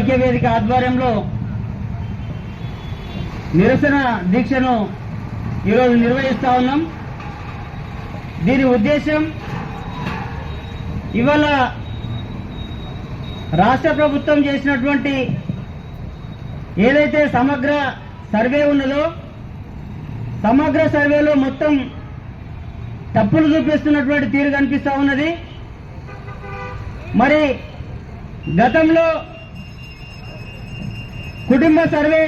ఐక్య వేదిక ఆధ్వర్యంలో నిరసన దీక్షను ఈరోజు నిర్వహిస్తా ఉన్నాం. దీని ఉద్దేశం ఇవాళ రాష్ట్ర ప్రభుత్వం చేసినటువంటి ఏదైతే సమగ్ర సర్వే ఉన్నదో సమగ్ర సర్వేలో మొత్తం తప్పులు చూపిస్తున్నటువంటి తీరు కనిపిస్తూ ఉన్నది. మరి గతంలో కుటుంబ సర్వే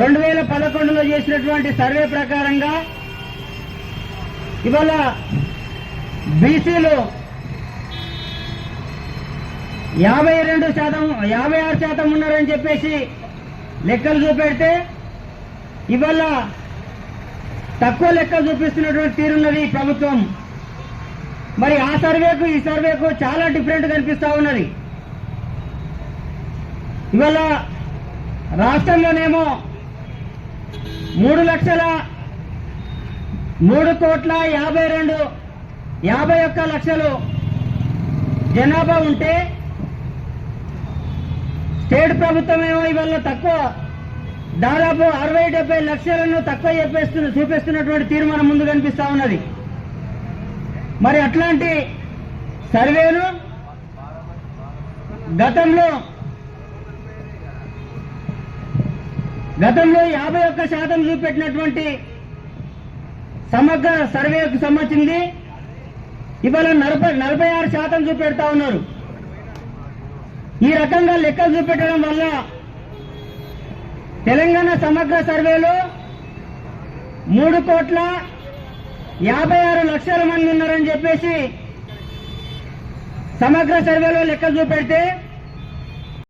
రెండు వేల పదకొండులో చేసినటువంటి సర్వే ప్రకారంగా ఇవాళ బీసీలు యాభై రెండు శాతం యాభై ఆరు శాతం ఉన్నారని చెప్పేసి లెక్కలు చూపెడితే ఇవాళ తక్కువ లెక్కలు చూపిస్తున్నటువంటి తీరున్నది ఈ ప్రభుత్వం. మరి ఆ సర్వేకు ఈ సర్వేకు చాలా డిఫరెంట్ కనిపిస్తూ ఉన్నది. ఇవాళ రాష్ట్రంలోనేమో మూడు లక్షల మూడు కోట్ల యాభై రెండు యాభై ఒక్క లక్షలు జనాభా ఉంటే స్టేట్ ప్రభుత్వం ఏమో ఇవాళ తక్కువ దాదాపు అరవై డెబ్బై లక్షలను తక్కువ చెప్పేస్తున్న చూపిస్తున్నటువంటి తీర్మానం ముందు కనిపిస్తా ఉన్నది. మరి అట్లాంటి సర్వేను గతంలో గతంలో యాభై ఒక్క శాతం చూపెట్టినటువంటి సమగ్ర సర్వేకు సంబంధించింది. ఇవాళ నలభై నలభై ఆరు శాతం చూపెడతా ఉన్నారు. ఈ రకంగా లెక్కలు చూపెట్టడం వల్ల తెలంగాణ సమగ్ర సర్వేలో మూడు కోట్ల యాభై ఆరు లక్షల మంది ఉన్నారని చెప్పేసి సమగ్ర సర్వేలో లెక్క చూపెడితే